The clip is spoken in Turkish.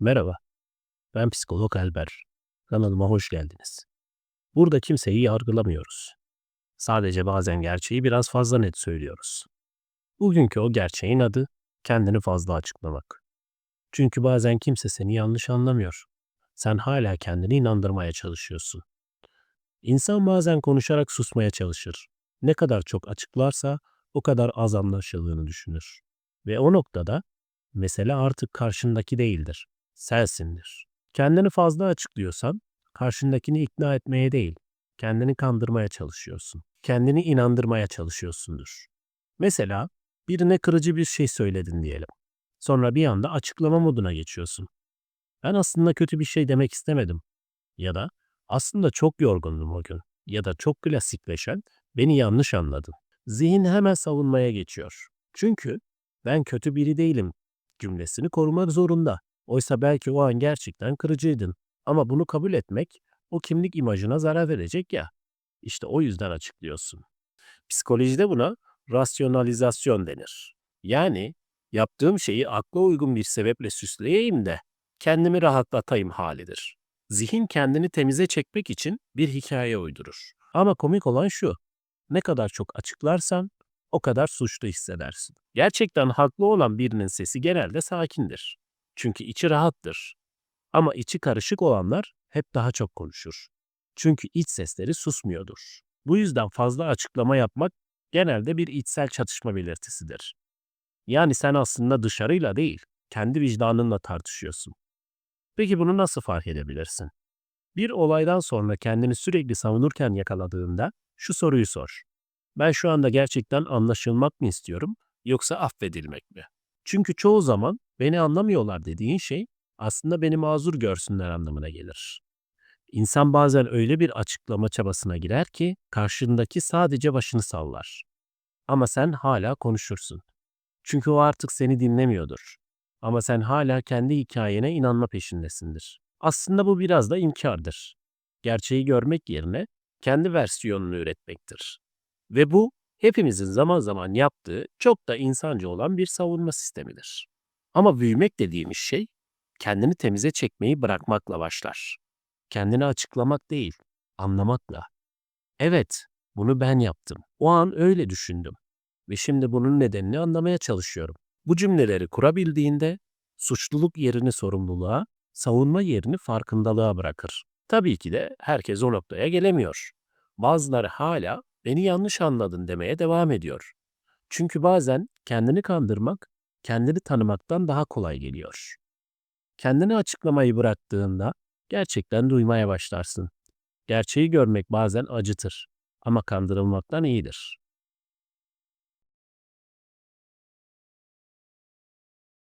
Merhaba, ben psikolog Elber. Kanalıma hoş geldiniz. Burada kimseyi yargılamıyoruz. Sadece bazen gerçeği biraz fazla net söylüyoruz. Bugünkü o gerçeğin adı kendini fazla açıklamak. Çünkü bazen kimse seni yanlış anlamıyor. Sen hala kendini inandırmaya çalışıyorsun. İnsan bazen konuşarak susmaya çalışır. Ne kadar çok açıklarsa o kadar az anlaşıldığını düşünür. Ve o noktada mesele artık karşındaki değildir sensindir. Kendini fazla açıklıyorsan karşındakini ikna etmeye değil, kendini kandırmaya çalışıyorsun. Kendini inandırmaya çalışıyorsundur. Mesela birine kırıcı bir şey söyledin diyelim. Sonra bir anda açıklama moduna geçiyorsun. Ben aslında kötü bir şey demek istemedim. Ya da aslında çok yorgundum o gün. Ya da çok klasikleşen beni yanlış anladın. Zihin hemen savunmaya geçiyor. Çünkü ben kötü biri değilim cümlesini korumak zorunda. Oysa belki o an gerçekten kırıcıydın. Ama bunu kabul etmek o kimlik imajına zarar verecek ya. İşte o yüzden açıklıyorsun. Psikolojide buna rasyonalizasyon denir. Yani yaptığım şeyi akla uygun bir sebeple süsleyeyim de kendimi rahatlatayım halidir. Zihin kendini temize çekmek için bir hikaye uydurur. Ama komik olan şu. Ne kadar çok açıklarsan o kadar suçlu hissedersin. Gerçekten haklı olan birinin sesi genelde sakindir. Çünkü içi rahattır. Ama içi karışık olanlar hep daha çok konuşur. Çünkü iç sesleri susmuyordur. Bu yüzden fazla açıklama yapmak genelde bir içsel çatışma belirtisidir. Yani sen aslında dışarıyla değil, kendi vicdanınla tartışıyorsun. Peki bunu nasıl fark edebilirsin? Bir olaydan sonra kendini sürekli savunurken yakaladığında şu soruyu sor. Ben şu anda gerçekten anlaşılmak mı istiyorum yoksa affedilmek mi? Çünkü çoğu zaman beni anlamıyorlar dediğin şey aslında beni mazur görsünler anlamına gelir. İnsan bazen öyle bir açıklama çabasına girer ki karşındaki sadece başını sallar. Ama sen hala konuşursun. Çünkü o artık seni dinlemiyordur. Ama sen hala kendi hikayene inanma peşindesindir. Aslında bu biraz da inkardır. Gerçeği görmek yerine kendi versiyonunu üretmektir. Ve bu hepimizin zaman zaman yaptığı çok da insancı olan bir savunma sistemidir. Ama büyümek dediğimiz şey kendini temize çekmeyi bırakmakla başlar. Kendini açıklamak değil, anlamakla. Evet, bunu ben yaptım. O an öyle düşündüm ve şimdi bunun nedenini anlamaya çalışıyorum. Bu cümleleri kurabildiğinde suçluluk yerini sorumluluğa, savunma yerini farkındalığa bırakır. Tabii ki de herkes o noktaya gelemiyor. Bazıları hala beni yanlış anladın demeye devam ediyor. Çünkü bazen kendini kandırmak, kendini tanımaktan daha kolay geliyor. Kendini açıklamayı bıraktığında gerçekten duymaya başlarsın. Gerçeği görmek bazen acıtır ama kandırılmaktan iyidir.